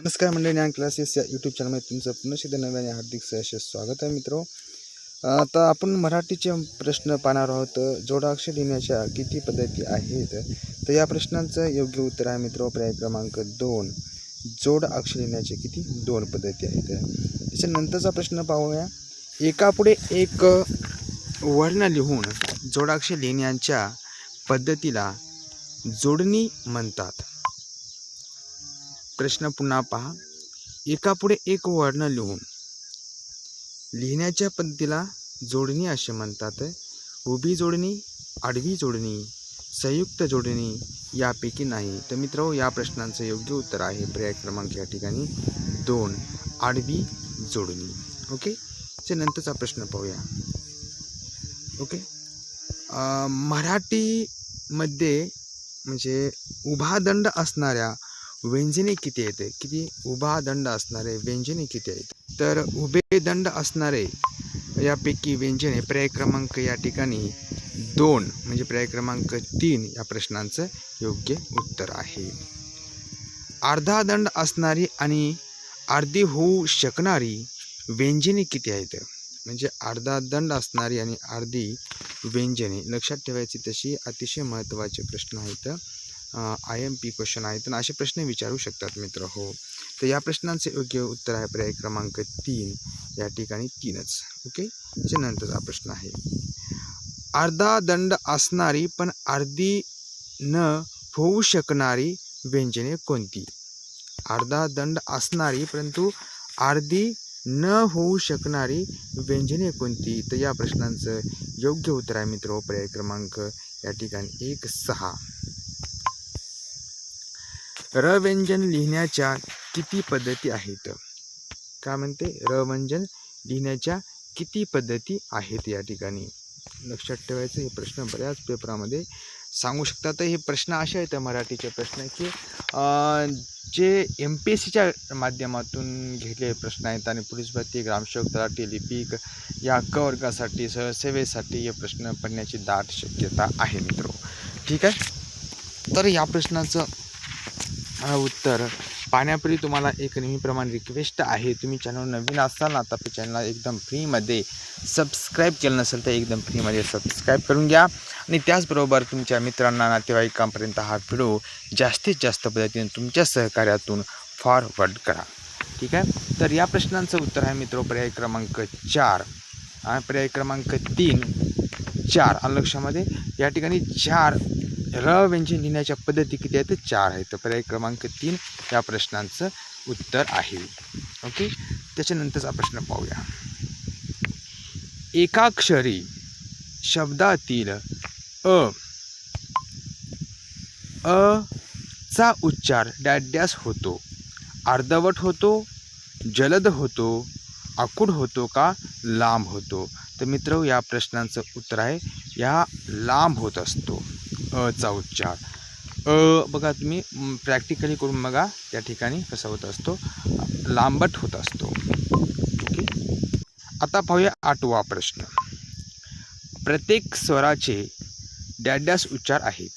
नमस्कार मंडळी ज्ञान क्लासेस या यूट्यूब चॅनलमध्ये तुमचं पुन्हा नव्याने हार्दिक सहर्ष स्वागत आहे मित्रो. आता आपण मराठीचे प्रश्न पाहणार आहोत. जोडाक्षर लिहिण्याच्या किती पद्धती आहेत? तर या प्रश्नांचं योग्य उत्तर आहे मित्रो पर्याय क्रमांक दोन. जोड अक्षर लिहिण्याचे किती? दोन पद्धती आहेत. त्याच्यानंतरचा प्रश्न पाहूया. एकापुढे एक वर्ण लिहून जोडाक्षर लिहिण्याच्या पद्धतीला जोडणी म्हणतात. प्रश्न पुन्हा पहा. एकापुढे एक वर्ण लिहून. लिहिण्याच्या पद्धतीला जोडणी असे म्हणतात. उभी जोडणी आडवी जोडणी संयुक्त जोडणी यापैकी नाही. तर मित्र या प्रश्नांचं योग्य उत्तर आहे. पर्याय क्रमांक या ठिकाणी दोन आडवी जोडणी. ओके? नंतरचा प्रश्न पाहूया. ओके? मराठीमध्ये म्हणजे उभा दंड असणाऱ्या व्यंजने किती आहेत? किती उभा दंड असणारे व्यंजने किती आहेत? तर उभे दंड असणारे यापैकी व्यंजने पर्याय क्रमांक या ठिकाणी दोन म्हणजे पर्याय क्रमांक तीन या प्रश्नांचं योग्य उत्तर आहे. अर्धा दंड असणारी आणि अर्धी होऊ शकणारी व्यंजने किती आहेत? म्हणजे अर्धा दंड असणारी आणि अर्धी व्यंजने लक्षात ठेवायची तशी अतिशय महत्त्वाचे प्रश्न आहेत. आय एम पी क्वेश्चन आहेत तर असे प्रश्न विचारू शकतात मित्र हो. तर या प्रश्नांचे योग्य उत्तर आहे पर्याय क्रमांक तीन. या ठिकाणी तीनच ओके? त्याच्यानंतरचा प्रश्न आहे. अर्धा दंड असणारी पण अर्धी न होऊ शकणारी व्यंजने कोणती? अर्धा दंड असणारी परंतु अर्धी न होऊ शकणारी व्यंजने कोणती? तर या प्रश्नांचं योग्य उत्तर आहे मित्र हो, पर्याय क्रमांक. या ठिकाणी एक सहा. र व्यंजन लिहिण्याच्या किती पद्धती आहेत? काय म्हणते? र व्यंजन लिहिण्याच्या किती पद्धती आहेत या ठिकाणी? लक्षात ठेवायचं हे प्रश्न बऱ्याच पेपरामध्ये सांगू शकतात तर हे प्रश्न असे आहेत मराठीचे प्रश्न की जे एम पी एस सीच्या माध्यमातून घेतलेले प्रश्न आहेत आणि पोलीस भरती ग्रामसेवक तलाठी लिपिक या क वर्गासाठी सेवेसाठी हे प्रश्न पडण्याची दाट शक्यता आहे मित्र. ठीक आहे? तर या प्रश्नाचं अ, उत्तर. पाहण्यापूर्वी तुम्हाला एक नेहमीप्रमाणे रिक्वेस्ट आहे. तुम्ही चॅनल नवीन असाल ना तर चॅनलला एकदम फ्रीमध्ये सबस्क्राईब केलं नसेल तर एकदम फ्रीमध्ये सबस्क्राईब करून घ्या. आणि त्याचबरोबर तुमच्या मित्रांना नातेवाईकांपर्यंत हा व्हिडिओ जास्तीत जास्त पद्धतीने तुमच्या सहकार्यातून फॉरवर्ड करा. ठीक आहे? तर या प्रश्नांचं उत्तर आहे मित्र पर्याय क्रमांक चार. आणि पर्याय क्रमांक तीन चार आलं लक्षामध्ये. या ठिकाणी चार र व्यंजन लिहिण्याच्या पद्धती किती आहेत? चार आहेत. तर पर्याय क्रमांक तीन या प्रश्नांचं उत्तर आहे. ओके त्याच्यानंतरचा प्रश्न पाहूया. एकाक्षरी शब्दातील अ अ चा उच्चार डॅडॅस होतो. अर्धवट होतो जलद होतो आकुड होतो का लांब होतो? तर मित्र या प्रश्नांचं उत्तर आहे. या लांब होत असतो. अचा उच्चार. अ बघा तुम्ही प्रॅक्टिकली करून बघा त्या ठिकाणी कसा होत असतो. लांबट होत असतो. ओके? आता पाहूया आठवा प्रश्न. प्रत्येक स्वराचे डॅडॅस उच्चार आहेत.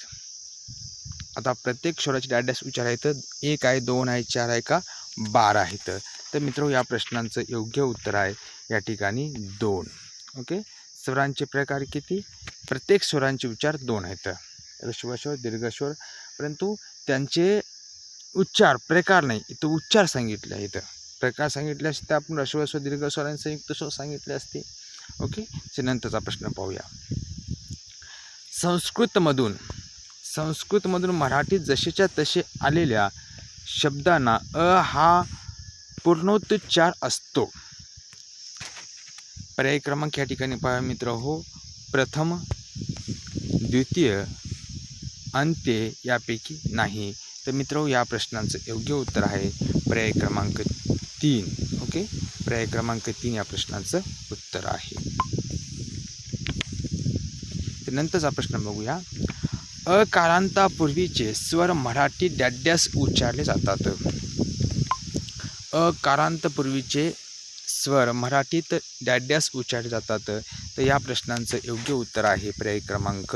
आता प्रत्येक स्वराचे डॅडॅस उच्चार आहेत. एक आहे दोन आहे चार आहे का? बारा आहेत. तर मित्र या प्रश्नांचं योग्य उत्तर आहे या ठिकाणी दोन. ओके? स्वरांचे प्रकार किती? प्रत्येक स्वरांचे उच्चार दोन आहेत. ऋषभेश्वर दीर्घेश्वर परंतु त्यांचे उच्चार प्रकार नाही. इथं उच्चार सांगितले आहेत. प्रकार सांगितले असते आपण ह्रस्वस्वर दीर्घस्वर आणि संयुक्त स्वर सांगितले असते. ओके? नंतरचा प्रश्न पाहूया. संस्कृतमधून संस्कृतमधून मराठीत जसेच्या तसे आलेल्या शब्दांना अ हा पूर्णोच्चार असतो. पर्याय क्रमांक या ठिकाणी पहा मित्र. हो प्रथम द्वितीय अंत्य यापैकी नाही. तर मित्र या प्रश्नांचं योग्य उत्तर आहे पर्याय क्रमांक तीन. ओके? पर्याय क्रमांक तीन या प्रश्नाचं उत्तर आहे. नंतरचा प्रश्न बघूया. अकारांतापूर्वीचे स्वर मराठी डॅड्यास उच्चारले जातात. अकारांतपूर्वीचे स्वर मराठीत डॅड्यास उच्चारले जातात. तर या प्रश्नांचं योग्य उत्तर आहे पर्याय क्रमांक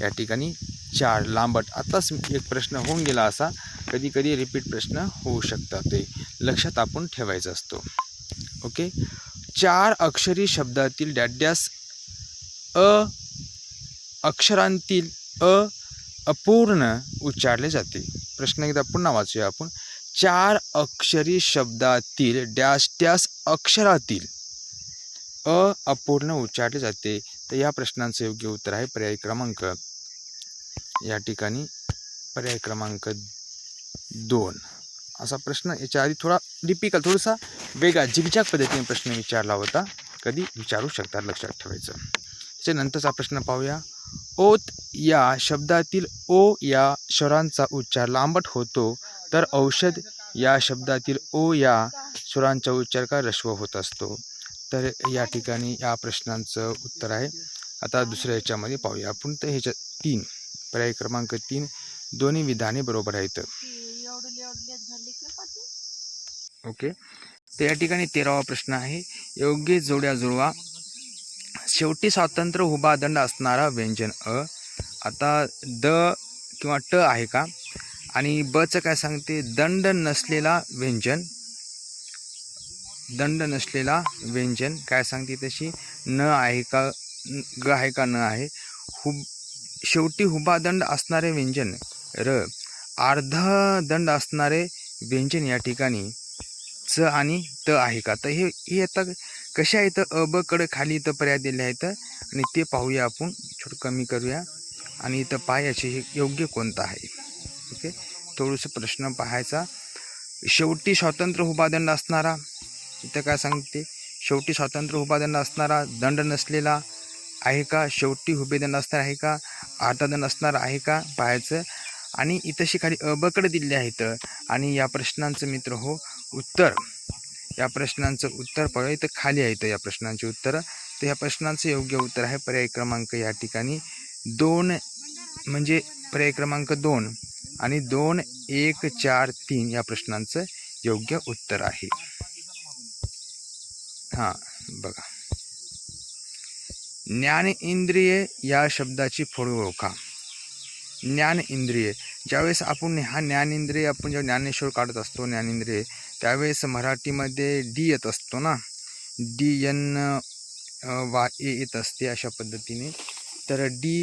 या ठिकाणी चार लांबट. आताच एक प्रश्न होऊन गेला असा कधी कधी रिपीट प्रश्न होऊ शकतात ते. लक्षात आपण ठेवायचं असतो. ओके चार अक्षरी शब्दातील डॅड्यास अ अक्षरांतील अ अपूर्ण उच्चारले जाते. प्रश्न एकदा पुन्हा वाचूया आपण. चार अक्षरी शब्दातील डॅश डॅश अक्षरातील अ अपूर्ण उच्चारले जाते. तर या प्रश्नांचं योग्य उत्तर आहे पर्याय क्रमांक या ठिकाणी पर्याय क्रमांक दोन. असा प्रश्न याच्या आधी थोडा डिपिकल थोडासा वेगळा झिकझॅक पद्धतीने प्रश्न विचारला होता. कधी? विचारू शकतात लक्षात ठेवायचं. त्याच्यानंतरचा प्रश्न पाहूया. ओत या शब्दातील ओ या स्वरांचा उच्चार लांबट होतो तर औषध या शब्दातील ओ या स्वरांचा उच्चार का रश्व होत असतो? तर या ठिकाणी या प्रश्नांचं उत्तर आहे. आता दुसऱ्या ह्याच्यामध्ये पाहूया. आपण तर ह्याच्या तीन. पर्याय क्रमांक तीन दोन्ही विधाने बरोबर आहेत. ओके. तर या ठिकाणी तेरावा प्रश्न आहे. योग्य जोड्या जुळवा. शेवटी स्वातंत्र्य उभा दंड असणारा व्यंजन अ. आता द किंवा ट आहे का? आणि बचं काय सांगते? दंड नसलेला व्यंजन. दंड नसलेला व्यंजन काय सांगते तशी? न आहे का? ग आहे का न आहे? हुब शेवटी हुबादंड असणारे व्यंजन. र. अर्ध दंड असणारे व्यंजन या ठिकाणी च आणि त आहे का? तर हे हे आता कसे आहेत अ ब खाली इथं पर्याय दिले आहेत. आणि ते पाहूया आपण. छोट कमी करूया. आणि इथं पाहायचे हे योग्य कोणतं आहे? ओके? थोडंसं प्रश्न पाहायचा. शेवटी स्वातंत्र्य उपादंड असणारा. इथं काय सांगते? शेवटी स्वातंत्र्य उपादंड असणारा दंड नसलेला आहे का? शेवटी हुबेदन असणार आहे का? आर्धदंड असणार आहे का? पाहायचं. आणि इथंशी खाली अबकडे दिले आहेत. आणि या प्रश्नांचं मित्र हो उत्तर. या प्रश्नांचं उत्तर पाहूया इथं खाली आहे या प्रश्नांचे उत्तर. तर या प्रश्नांचं योग्य उत्तर आहे पर्याय क्रमांक या ठिकाणी दोन. म्हणजे पर्याय क्रमांक दोन. आणि दोन एक चार तीन या प्रश्नांचं योग्य उत्तर आहे. हां बघा. ज्ञान इंद्रिय या शब्दाची फोड ओळखा ज्ञान इंद्रिय ज्यावेळेस आपण हा ज्ञानेंद्रिय आपण जेव्हा ज्ञानेश्वर काढत असतो ज्ञानेंद्रिय त्यावेळेस मराठीमध्ये डी येत असतो ना? डी एन वा ए येत असते अशा पद्धतीने. तर डी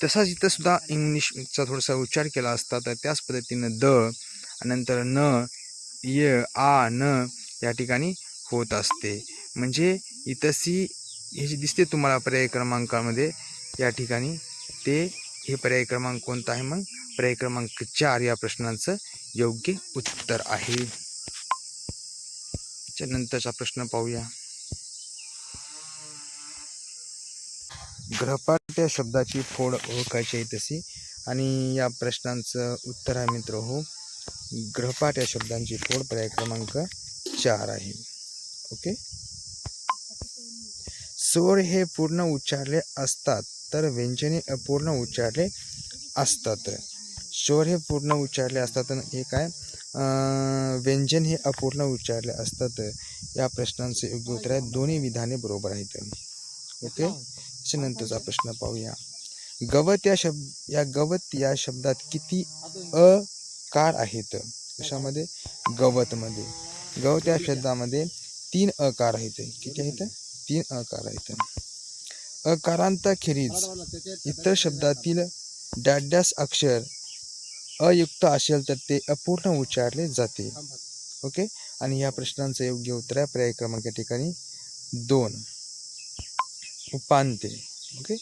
तसाच इथं सुद्धा इंग्लिशचा थोडासा उच्चार केला असता तर त्याच पद्धतीनं द नंतर न य आ न या ठिकाणी होत असते. म्हणजे इथं सी हे जे दिसते तुम्हाला पर्याय क्रमांकामध्ये या ठिकाणी ते हे पर्याय क्रमांक कोणता आहे मग? पर्याय क्रमांक चार या प्रश्नांचं योग्य उत्तर आहे. नंतरचा प्रश्न पाहूया. ग्रहपाठ या शब्दाची फोड ओळखायची आहे तशी. आणि या प्रश्नांचं उत्तर आहे मित्र हो ग्रहपाठ या शब्दांची फोड पर्याय क्रमांक चार आहे. ओके? स्वर हे पूर्ण उच्चारले असतात तर व्यंजने अपूर्ण उच्चारले असतात. स्वर हे पूर्ण उच्चारले असतात आणि हे काय? व्यंजन हे अपूर्ण उच्चारले असतात. या प्रश्नांचे योग्य उत्तर आहे दोन्ही विधाने बरोबर आहेत. ओके? त्याच्यानंतरचा प्रश्न पाहूया. गवत या शब्द या गवत या शब्दात किती अकार आहेत? कशामध्ये? गवतमध्ये. गवत या शब्दामध्ये तीन अकार आहेत. किती आहेत? तीन अकार आहेत. अकारांताखेरीज. इतर शब्दातील डॅड्यास अक्षर अयुक्त असेल तर ते अपूर्ण उच्चारले जाते. ओके? आणि या प्रश्नांचं योग्य उत्तर आहे. पर्याय क्रमांक या ठिकाणी दोन. उपांत्य. ओके?